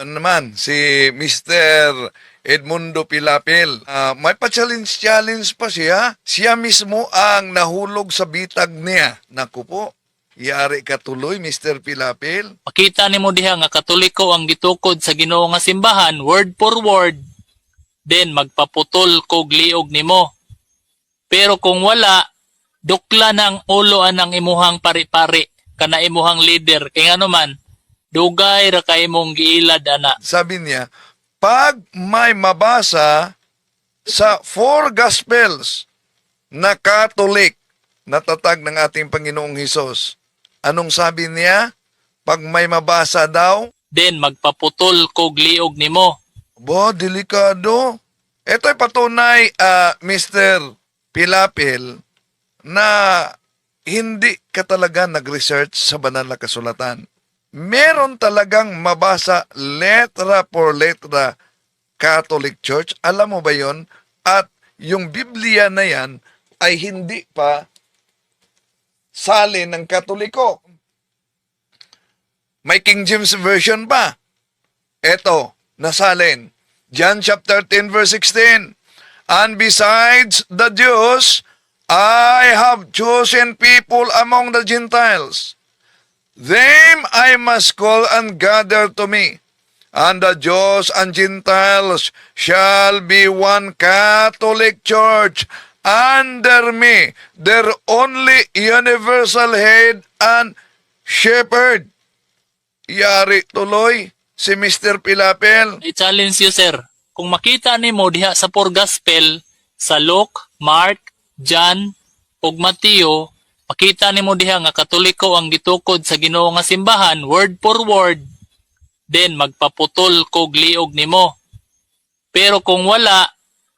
Ano naman, si Mr. Edmundo Pilapil. Ah, may pa-challenge-challenge pa siya. Siya mismo ang nahulog sa bitag niya. Naku po, yari ka tuloy, Mr. Pilapil. Makita nimo diha nga katoliko ang gitukod sa Ginoo nga simbahan word for word. Then magpaputol kog liog nimo. Pero kung wala, dukla ng ulo anang imuhang pari-pari kana imuhang leader kay ngano man dugay ra kay imong giilad ana. Sabi niya, pag may mabasa sa four Gospels na Catholic na tatag ng ating Panginoong Hesus, anong sabi niya? Pag may mabasa daw, Then magpaputol kog liog nimo. Bo, delikado. Ito'y patunay, ah, Mr. Pilapil, na hindi ka talaga nag-research sa banal na kasulatan. Meron talagang mabasa letra por letra Catholic Church. Alam mo ba yon? At yung Biblia na yan ay hindi pa salin ng Katoliko. May King James Version pa. Eto, nasalin. John chapter 10 verse 16. And besides the Jews, I have chosen people among the Gentiles. Them I must call and gather to me. And the Jews and Gentiles shall be one Catholic Church under me, their only universal head and shepherd. Yari tuloy si Mr. Pilapel. I challenge you sir. Kung makita nimo diha sa four gospel sa Luke, Mark, John ug Mateo, makita nimo diha nga katoliko ang gitukod sa Ginoo nga simbahan word for word. Then magpaputol kog liog nimo. Pero kung wala,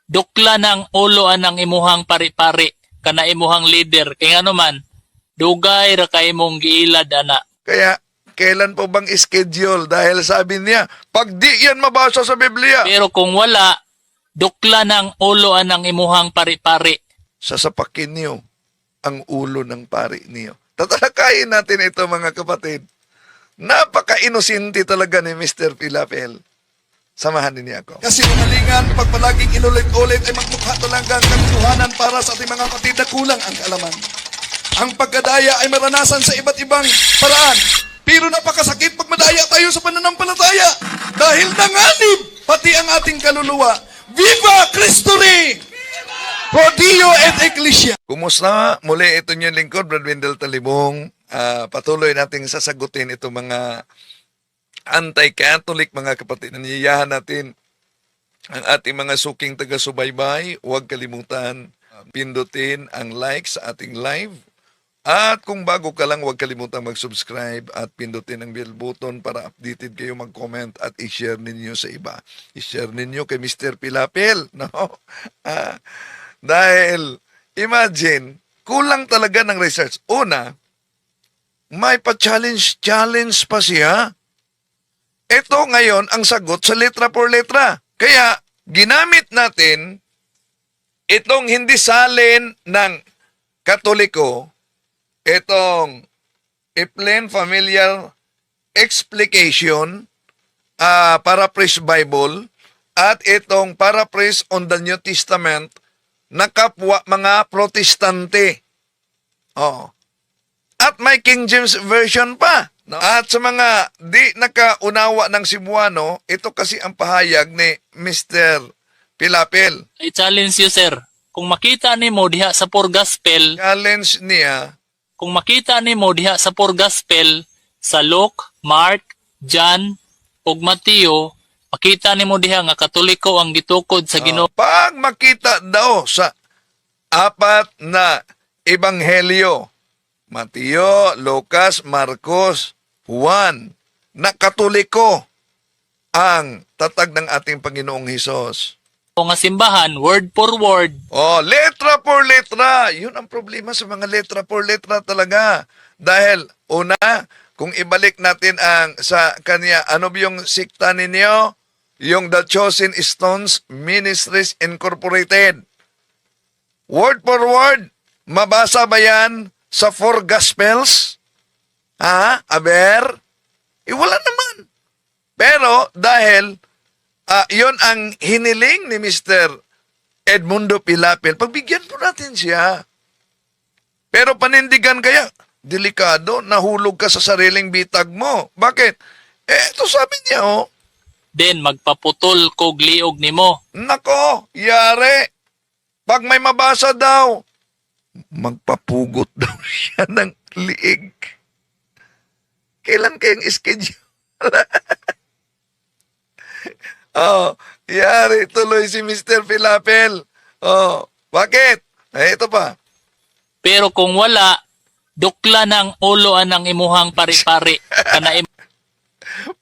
dukla ng ulo anang imuhang pari-pari kana imuhang leader kay ngano man dugay ra kay imong giilad ana. Kaya, kailan po bang schedule? Dahil sabi niya, pag di yan mabasa sa Biblia, Pero kung wala, dukla ng ulo anang imuhang pari-pari sasapakin niyo ang ulo ng pari niyo. Tatalakayin natin ito mga kapatid. Napaka-inosente talaga ni Mr. Pilapel. Samahan din niya ako. Kasi umalingan, pag palaging inulit-ulit ay magmukha talaga ang katotohanan para sa ating mga kapatid na kulang ang kaalaman. Ang pagkadaya ay maranasan sa iba't ibang paraan. Pero napakasakit pag madaya tayo sa pananampalataya. Dahil nanganib pati ang ating kaluluwa. Viva Cristo Rey! Pro Dio et Ecclesia. Kumusta? Muli ito niyong lingkod, Brad Wendell Talibong. Ah, patuloy nating sasagutin itong mga anti-Catholic, mga kapatid. Naniyahan natin ang ating mga suking taga-subaybay. Huwag kalimutan pindutin ang like sa ating live. At kung bago ka lang, huwag kalimutan mag-subscribe at pindutin ang bell button para updated kayo mag-comment at i-share ninyo sa iba. I-share ninyo kay Mr. Pilapil. No? Ah, dahil, imagine, kulang talaga ng research. Una, may pa-challenge-challenge pa siya. Ito ngayon ang sagot sa letra por letra. Kaya, ginamit natin itong hindi salin ng Katoliko, itong a plain familiar explication ah paraphrase Bible at itong paraphrase on the New Testament na kapwa mga protestante. Oo. At may King James Version pa. No? At sa mga di nakaunawa ng Cebuano, ito kasi ang pahayag ni Mr. Pilapil. I challenge you sir. Kung makita nimo diha sa four gospel, Challenge niya, kung makita nimo diha sa four gospel sa Luke, Mark, John ug Mateo, makita nimo diha nga katoliko ang gitukod sa Ginoo. pag makita daw sa apat na ebanghelyo, Mateo, Lucas, Marcos, Juan, na katoliko ang tatag ng ating Panginoong Hesus. O nga simbahan word for word. Oh, letra por letra. Yun ang problema sa mga letra por letra talaga. Dahil, una, kung ibalik natin ang sa kanya, ano ba yung sikta ninyo? Yung The Chosen Stones Ministries Incorporated. Word for word, mabasa ba yan sa four gospels? Ha? Aber? Eh, wala naman. Pero dahil ah, yon ang hiniling ni Mr. Edmundo Pilapil, pagbigyan po natin siya. Pero panindigan kaya, delikado, nahulog ka sa sariling bitag mo. Bakit? Eh, ito sabi niya, oh, Then magpaputol kog liog nimo. Nako, yare. Pag may mabasa daw, magpapugot daw siya ng liig. Kailan kayong schedule? oh, yari, tuloy si Mr. Pilapel. Oh, bakit? Eh, ito pa. Pero kung wala, dukla ang ulo anang imuhang pari-pari. Kana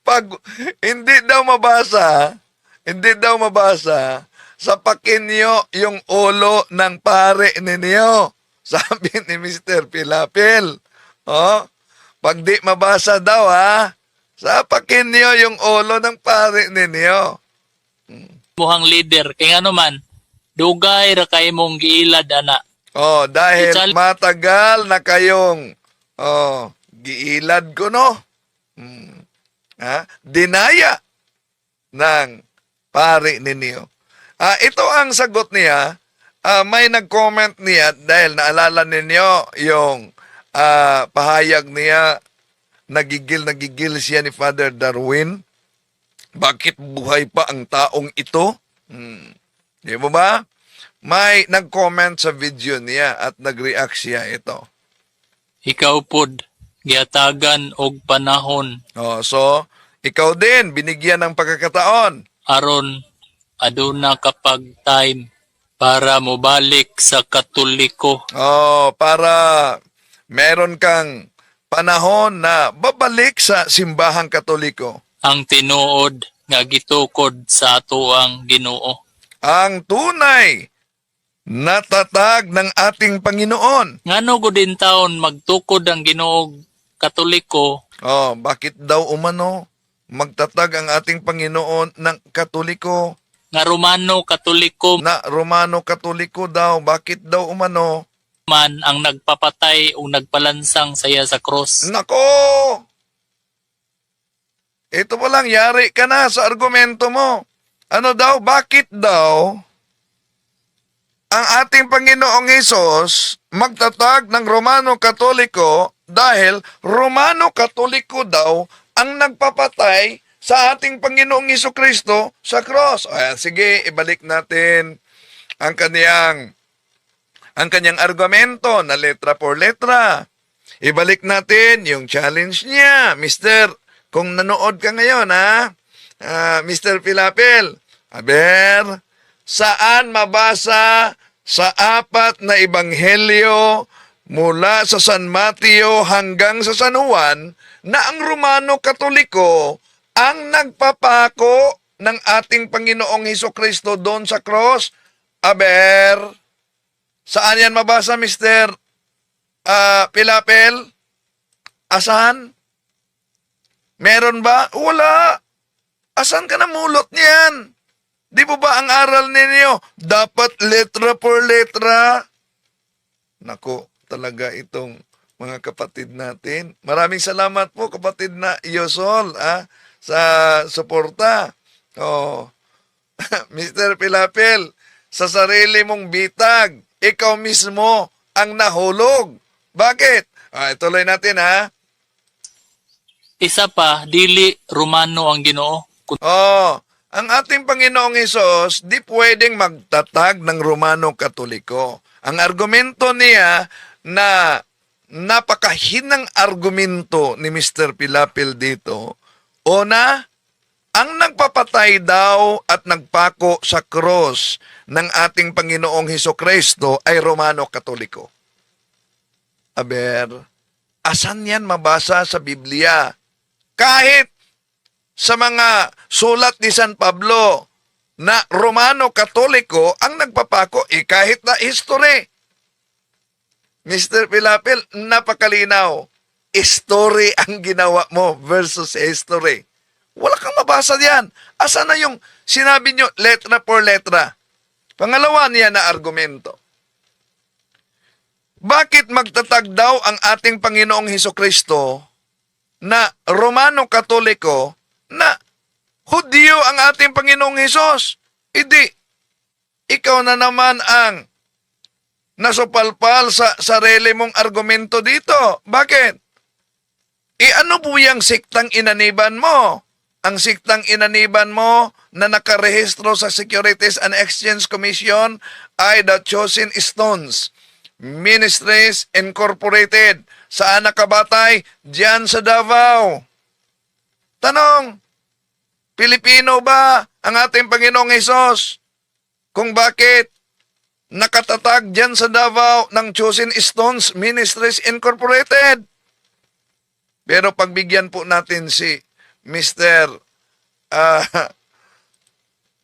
Pag hindi daw mabasa, hindi daw mabasa, sapakin niyo yung ulo ng pare ninyo. Sabi ni Mr. Pilapil. Oh, pag di mabasa daw ha, sapakin niyo yung ulo ng pare ninyo. imuhang leader. Kaya ano man, dugay ra kay mong giilad ana. Oh, dahil Ital- matagal na kayong oh, giilad ko no. Hmm. Ha? Dinaya ng pare ninyo. Ah, ito ang sagot niya. Ah, may nag-comment niya dahil naalala ninyo yung ah, pahayag niya nagigil nagigil siya ni Father Darwin. Bakit buhay pa ang taong ito? Hmm. Di mo ba? May nag-comment sa video niya at nag-react siya ito. Ikaw pod, giatagan og panahon Oh, so, ikaw din, binigyan ng pagkakataon. aron aduna kapag time para mobalik sa katoliko. Oh, para meron kang panahon na babalik sa simbahang katoliko. ang tinuod nga gitukod sa ato ang Ginoo. Ang tunay na tatag ng ating Panginoon. Ngano go din taon magtukod ang Ginoo Katoliko Oh, bakit daw umano magtatag ang ating Panginoon ng katoliko? nga Romano Katoliko Na Romano katoliko daw, bakit daw umano? man ang nagpapatay o nagpalansang saya sa cross. Nako! Ito pa lang, yari ka na sa argumento mo. Ano daw, bakit daw ang ating Panginoong Hesus magtatag ng Romano Katoliko dahil Romano Katoliko daw ang nagpapatay sa ating Panginoong Hesus Kristo sa cross. Ayan, sige, ibalik natin ang kaniyang ang kanyang argumento na letra por letra. Ibalik natin yung challenge niya. Mister, kung nanood ka ngayon, ha? Ah, Mr. Pilapil, aber, saan mabasa sa apat na ebanghelyo mula sa San Mateo hanggang sa San Juan na ang Romano Katoliko ang nagpapako ng ating Panginoong Heso Kristo doon sa cross? Aber, Saan yan mabasa, Mr. Ah, Pilapel? Asan? Meron ba? Wala. Asan ka namulot niyan? Di po ba ang aral ninyo? Dapat letra por letra. Nako, talaga itong mga kapatid natin. Maraming salamat po kapatid na Yosol ah, sa suporta. Oh. Mr. Pilapel, sa sarili mong bitag, ikaw mismo ang nahulog. Bakit? Ah, ituloy natin ha. Isa pa, dili Romano ang Ginoo. Oh, ang ating Panginoong Hesus di pwedeng magtatag ng Romano Katoliko. Ang argumento niya na napakahinang argumento ni Mr. Pilapil dito, una, ang nagpapatay daw at nagpako sa cross ng ating Panginoong Heso Kristo ay Romano Katoliko. Aber, asan yan mabasa sa Biblia? Kahit sa mga sulat ni San Pablo na Romano Katoliko ang nagpapako, eh kahit na history. Mr. Pilapil, napakalinaw. History ang ginawa mo versus history. Wala kang mabasa diyan. Asa na yung sinabi nyo letra por letra? Pangalawa niya na argumento. Bakit magtatag daw ang ating Panginoong Heso Kristo na Romano Katoliko na Hudyo ang ating Panginoong Hesus. Hindi. Ikaw na naman ang nasupalpal sa sarili mong argumento dito. Bakit? E ano po yung siktang inaniban mo? Ang siktang inaniban mo na nakarehistro sa Securities and Exchange Commission ay The Chosen Stones Ministries Incorporated. Saan nakabatay? Diyan sa Davao. Tanong, Pilipino ba ang ating Panginoong Hesus? Kung bakit nakatatag dyan sa Davao ng Chosen Stones Ministries Incorporated? Pero pagbigyan po natin si Mr. ah,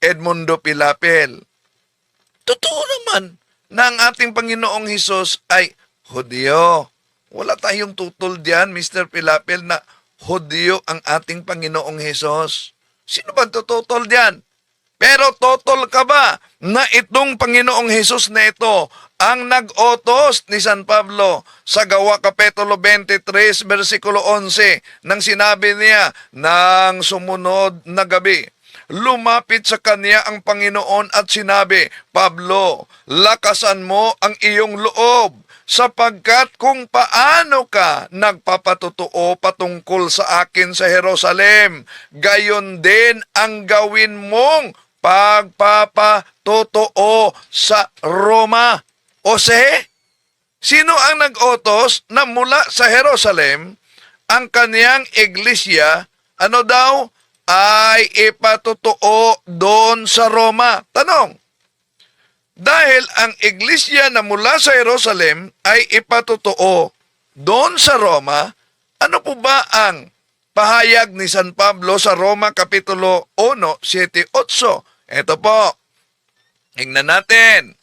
Edmundo Pilapel. Totoo naman na ang ating Panginoong Hesus ay Hudyo. Wala tayong tutol diyan, Mr. Pilapel, na Hudyo ang ating Panginoong Hesus. Sino ba tututol diyan? Pero totol ka ba na itong Panginoong Hesus na ito ang nag-otos ni San Pablo sa gawa Kapitulo 23, versikulo 11 nang sinabi niya ng sumunod na gabi. Lumapit sa kanya ang Panginoon at sinabi, Pablo, lakasan mo ang iyong loob sapagkat kung paano ka nagpapatotoo patungkol sa akin sa Jerusalem, gayon din ang gawin mong pagpapatotoo sa Roma. O se, sino ang nag-otos na mula sa Jerusalem ang kaniyang iglesia, ano daw, ay ipatotoo doon sa Roma? Tanong, dahil ang iglesia na mula sa Jerusalem ay ipatotoo doon sa Roma, ano po ba ang pahayag ni San Pablo sa Roma Kapitulo 1, 7, 8? Ito po, tingnan natin.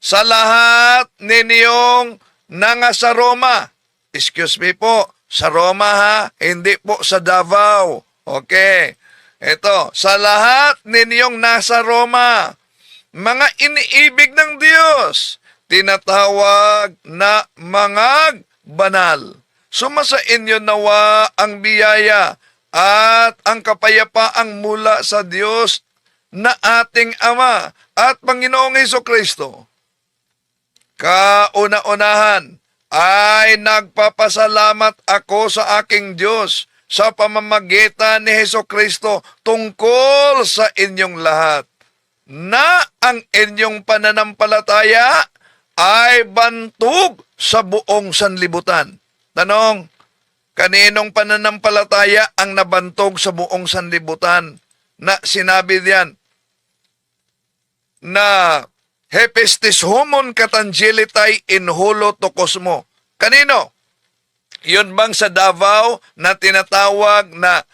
Sa lahat ninyong nanga sa Roma, excuse me po, sa Roma ha, hindi po sa Davao. Okay. Ito, sa lahat ninyong nasa Roma, mga iniibig ng Diyos, tinatawag na mga banal. Sumasa inyo nawa ang biyaya at ang kapayapaang mula sa Diyos na ating Ama at Panginoong Heso Kristo. Kauna-unahan ay nagpapasalamat ako sa aking Diyos sa pamamagitan ni Heso Kristo tungkol sa inyong lahat na ang inyong pananampalataya ay bantog sa buong sanlibutan. Tanong, kaninong pananampalataya ang nabantog sa buong sanlibutan na sinabi diyan na Hepestis humon katangelitay in hulo to kosmo. Kanino? Yun bang sa Davao na tinatawag na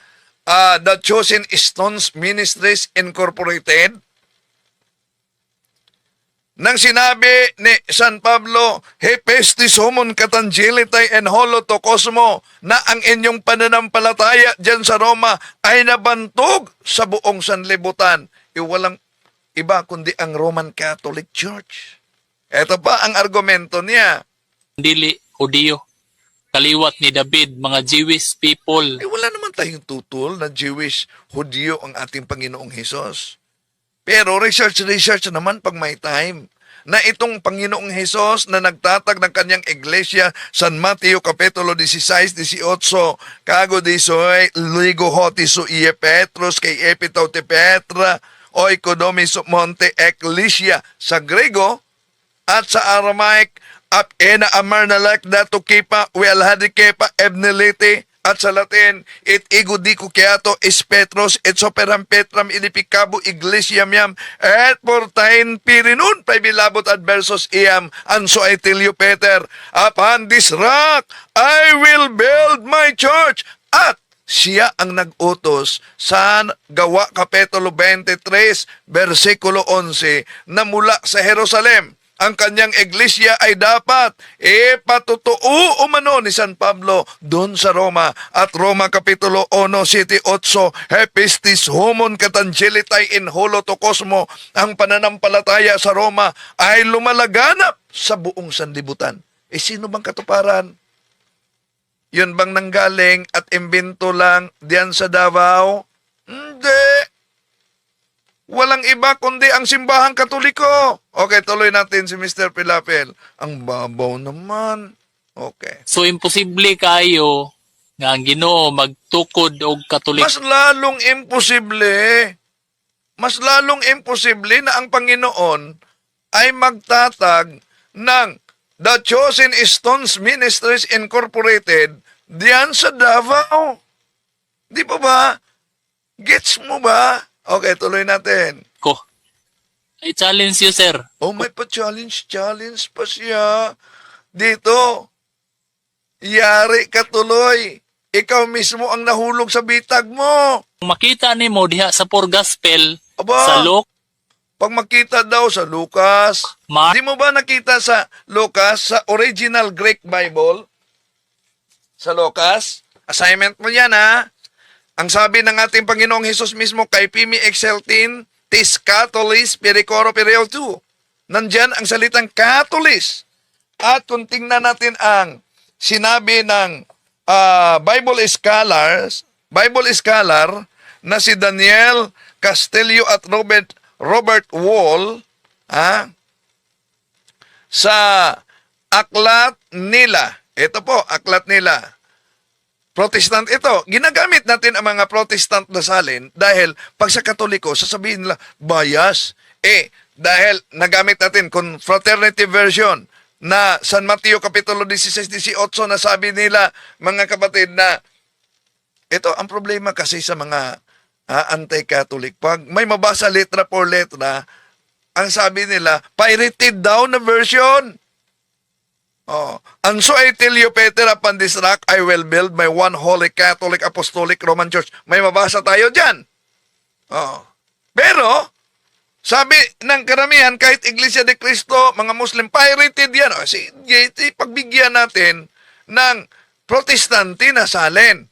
ah, The Chosen Stones Ministries Incorporated? Nang sinabi ni San Pablo, Hepestis humon katangelitay en holo to kosmo, na ang inyong pananampalataya dyan sa Roma ay nabantog sa buong sanlibutan. Iwalang iba kundi ang Roman Catholic Church. Ito pa ang argumento niya. Dili, Hudiyo. Kaliwat ni David, mga Jewish people. Eh, wala naman tayong tutol na Jewish, Hudyo ang ating Panginoong Hesus. Pero research-research naman pag may time na itong Panginoong Hesus na nagtatag ng kanyang iglesia San Mateo Kapitulo 16, 18, kago di soy ligo hoti so iye Petros kay epitaw ti Petra o ikonomi so monte ecclesia sa Grego at sa Aramaic. Ap ena amar na lak dato kipa well hadi kepa ebnelite at sa Latin it igo di ko kiato is Petros et soperam Petram inipikabo iglesiam yam et portain pirinun paibilabot adversos iam anso tell you Peter upon this rock I will build my church at siya ang nag-utos sa gawa kapitulo 23 versikulo 11 na mula sa Jerusalem ang kanyang iglesia ay dapat ipatutuo umano ni San Pablo doon sa Roma at Roma Kapitulo 1, 7, 8 Hepistis humon katangelitay in holo to cosmo ang pananampalataya sa Roma ay lumalaganap sa buong sanlibutan. Eh sino bang katuparan? Yun bang nanggaling at imbento lang diyan sa Davao? Hindi. Walang iba kundi ang simbahang katoliko. Okay, tuloy natin si Mr. Pilapel. Ang babaw naman. Okay. So imposible kayo nga ang Ginoo magtukod og katoliko. Mas lalong imposible, mas lalong imposible na ang Panginoon ay magtatag ng The Chosen Stones Ministries Incorporated diyan sa Davao. Di ba ba? Gets mo ba? Okay, tuloy natin. ko. I challenge you, sir. Oh, may pa-challenge, challenge pa siya. Dito, yari ka tuloy. Ikaw mismo ang nahulog sa bitag mo. Makita nimo diha sa Poor Gospel Aba. sa Luke, Pag makita daw sa Lucas, Mark, di mo ba nakita sa Lucas, sa original Greek Bible? Sa Lucas? Assignment mo yan, ha? Ang sabi ng ating Panginoong Hesus mismo kay Pimi Exceltin, Tis Catolis Pericoro Pereo 2. Nandyan ang salitang Catolis. At kung tingnan natin ang sinabi ng ah, Bible scholars, Bible scholar na si Daniel Castillo at Robert Robert Wall, ha? sa aklat nila. Ito po, aklat nila. Protestant ito. Ginagamit natin ang mga Protestant na dahil pag sa Katoliko, sasabihin nila, bias. Eh, dahil nagamit natin confraternity version na San Mateo Kapitulo 16-18 na sabi nila, mga kapatid, na ito ang problema kasi sa mga ah, anti-Catholic. Pag may mabasa letra por letra, ang sabi nila, pirated daw na version. Oh. And so I tell you, Peter, upon this rock, I will build my one holy Catholic Apostolic Roman Church. May mabasa tayo dyan. Oh. Pero, sabi ng karamihan, kahit Iglesia de Cristo, mga Muslim, pirated yan. O, si, si, pagbigyan natin ng protestante na salin.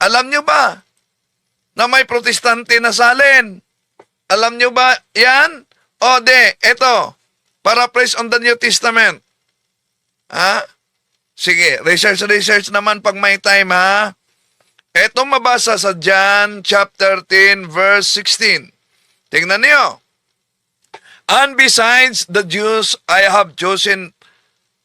Alam nyo ba na may protestante na salin? Alam nyo ba yan? O de, eto, paraphrase on the New Testament. Ha? Sige, research, research naman pag may time, ha? Ito mabasa sa John chapter 10 verse 16. Tingnan niyo. And besides the Jews, I have chosen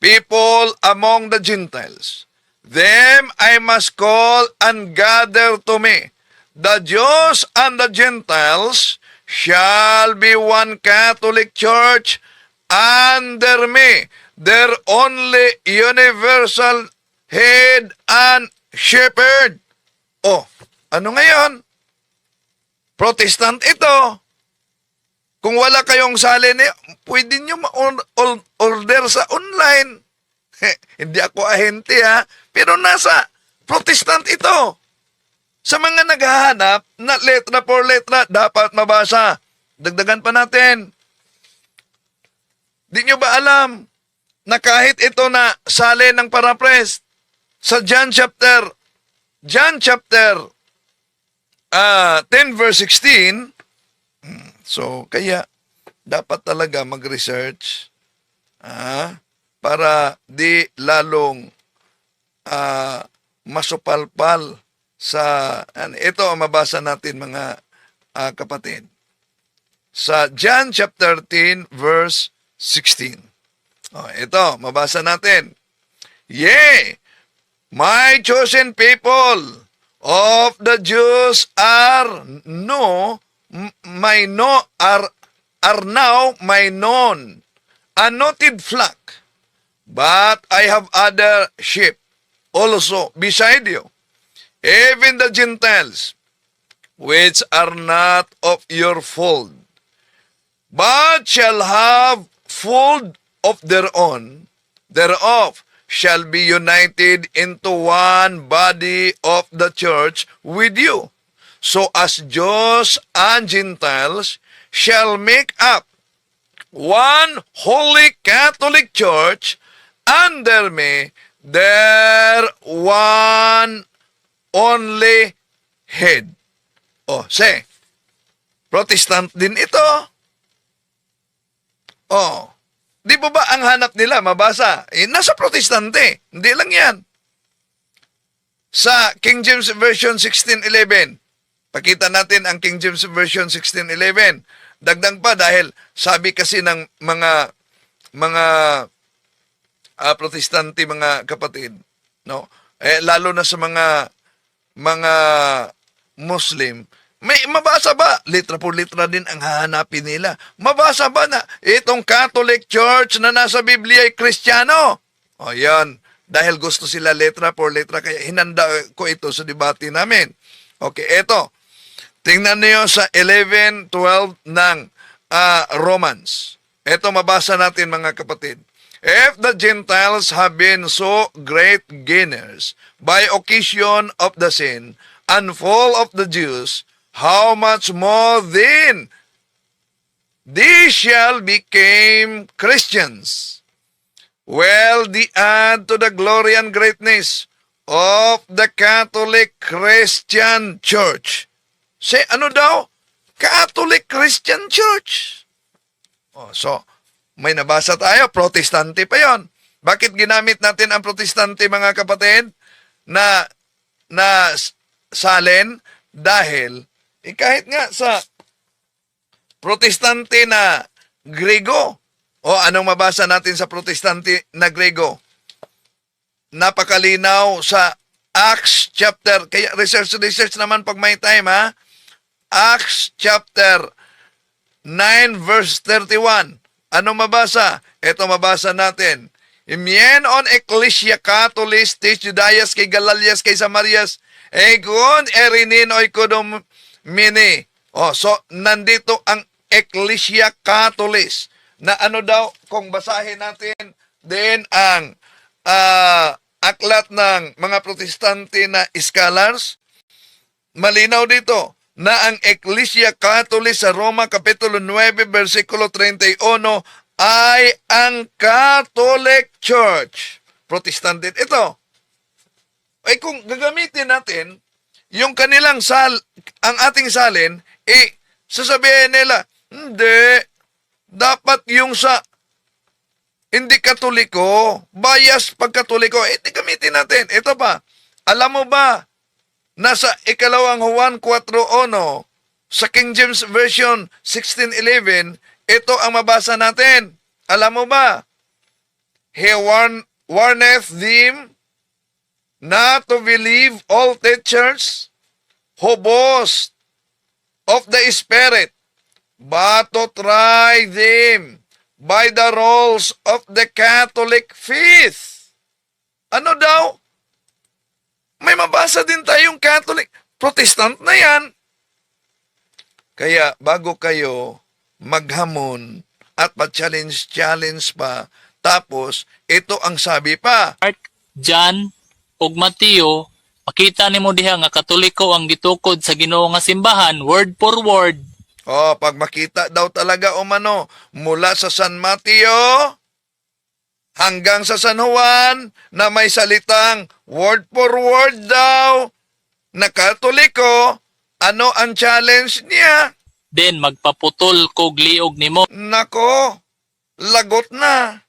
people among the Gentiles. Them I must call and gather to me. The Jews and the Gentiles shall be one Catholic Church under me, their only universal head and shepherd. Oh, ano ngayon? Protestant ito. Kung wala kayong salin, eh, pwede nyo ma-order sa online. Hindi ako ahente ha, pero nasa protestant ito. Sa mga naghahanap na letra por letra, dapat mabasa. Dagdagan pa natin. Di nyo ba alam na kahit ito na salin ng paraphrase sa John chapter John chapter ah 10 verse 16 hmm, so kaya dapat talaga mag-research ah, para di lalong ah, masupalpal sa an, ito ang mabasa natin mga ah, kapatid. Sa John chapter 10 verse 16 oh, ito mabasa natin. Yea, my chosen people of the Jews are no my no are are now my known. A noted flock but I have other sheep also beside you even the Gentiles which are not of your fold but shall have fold of their own thereof shall be united into one body of the church with you. So as Jews and Gentiles shall make up one holy Catholic church under me, their one only head. Oh, say, Protestant din ito. Oh, Di ba ba ang hanap nila mabasa? Eh, nasa protestante. Hindi lang yan. Sa King James Version 1611, Pakita natin ang King James Version 1611. Dagdag pa dahil sabi kasi ng mga mga ah, protestante mga kapatid, no? Eh lalo na sa mga mga Muslim, may mabasa ba? Litra por litra din ang hahanapin nila. Mabasa ba na itong Catholic Church na nasa Biblia ay Kristiyano? O yan, dahil gusto sila letra por letra, kaya hinanda ko ito sa debate namin. Okay, eto. Tingnan niyo sa 11.12 ng ah, Romans. Ito mabasa natin mga kapatid. If the Gentiles have been so great gainers by occasion of the sin and fall of the Jews, how much more then they shall become Christians? Well, the add to the glory and greatness of the Catholic Christian Church. Say, ano daw? Catholic Christian Church. Oh, so, may nabasa tayo, protestante pa yon. Bakit ginamit natin ang protestante, mga kapatid, na, na salin? Dahil, eh, kahit nga sa protestante na Grego, o anong mabasa natin sa protestante na Grego? Napakalinaw sa Acts chapter, kaya research research naman pag may time ha. Acts chapter 9 verse 31. Ano mabasa? Ito mabasa natin. Imien on ecclesia Catholis tis Judayas kay Galalias kay Samarias egon erinin oy kodom mini. Oh, so nandito ang ecclesia Catholis na ano daw kung basahin natin din ang ah, aklat ng mga protestante na scholars malinaw dito na ang Ecclesia Catholic sa Roma Kapitulo 9 versikulo 31 ay ang Catholic Church. Protestant din ito. Ay kung gagamitin natin yung kanilang sal, ang ating salin, eh, sasabihin nila, hindi, dapat yung sa hindi katoliko, bias pag katoliko, eh, gamitin natin. Ito pa, alam mo ba, nasa ikalawang Juan 4.1 sa King James Version 16.11, ito ang mabasa natin. Alam mo ba? He warn, warneth them not to believe all teachers who boast of the Spirit, but to try them by the rules of the Catholic faith. Ano daw? May mabasa din tayong Catholic. Protestant na yan. Kaya bago kayo maghamon at pa-challenge-challenge pa, tapos ito ang sabi pa. Mark, John, ug Mateo, makita nimo diha nga katoliko ang gitukod sa Ginoo nga simbahan word for word. Oh, pag makita daw talaga umano mula sa San Mateo hanggang sa San Juan na may salitang word for word daw na katoliko, ano ang challenge niya? Then magpaputol kog liog nimo. Nako, lagot na.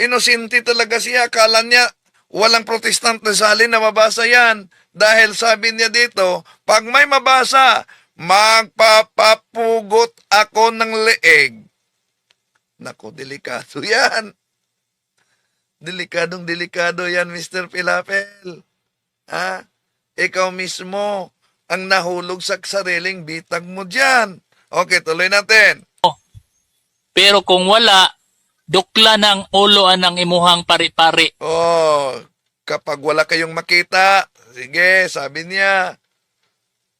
Inosente talaga siya. Akala niya walang protestant na salin na mabasa yan. Dahil sabi niya dito, pag may mabasa, magpapapugot ako ng leeg. Nako, delikado yan. Delikadong delikado yan, Mr. Pilapel. Ha? Ikaw mismo ang nahulog sa sariling bitag mo dyan. Okay, tuloy natin. Pero kung wala, dukla na ang ulo ang imuhang pari-pari. Oh, kapag wala kayong makita, sige, sabi niya,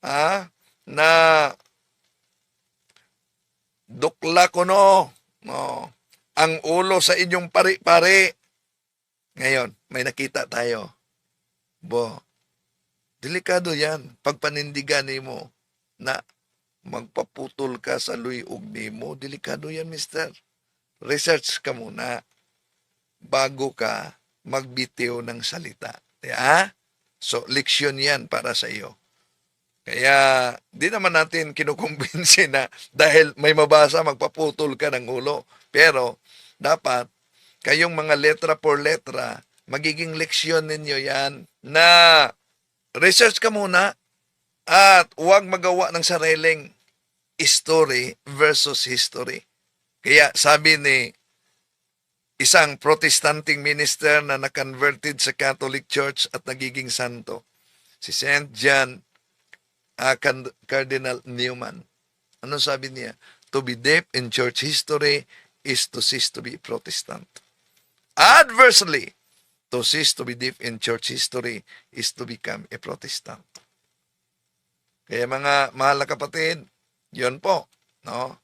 ha, na dukla ko no, no, ang ulo sa inyong pari-pari. Ngayon, may nakita tayo. Bo, delikado yan. Pagpanindigan mo na magpaputol ka sa luyog mo, delikado yan, mister. Research ka muna bago ka magbitiw ng salita. Ya? So, leksyon yan para sa iyo. Kaya, di naman natin kinukumbinsi na dahil may mabasa, magpaputol ka ng ulo. Pero, dapat, kayong mga letra por letra, magiging leksyon ninyo yan na research ka muna At huwag magawa ng sariling story versus history. Kaya sabi ni isang protestanting minister na na-converted sa Catholic Church at nagiging santo, si St. John Can- Cardinal Newman. Ano sabi niya? To be deep in church history is to cease to be Protestant. Adversely, to cease to be deep in church history is to become a Protestant. Kaya mga mahal na kapatid, yun po, no?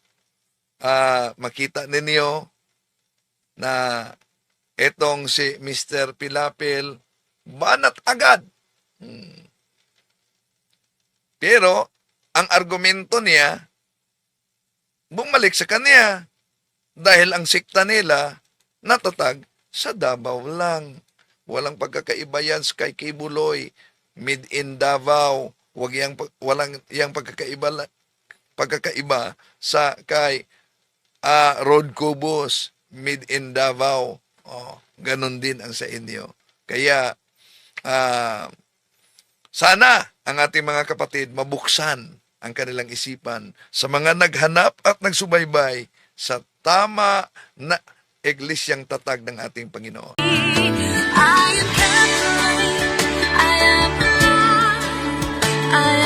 Ah, makita ninyo na etong si Mr. Pilapil banat agad. Hmm. Pero ang argumento niya bumalik sa kanya dahil ang sikta nila natatag sa Davao lang. Walang pagkakaiba yan kay Kibuloy, mid in Davao, wag yang walang yang pagkakaiba pagkakaiba sa kay Ah, uh, Road Cubos, Mid in Davao. Oh, ganun din ang sa inyo. Kaya uh, sana ang ating mga kapatid mabuksan ang kanilang isipan sa mga naghanap at nagsubaybay sa tama na iglesyang tatag ng ating Panginoon. I am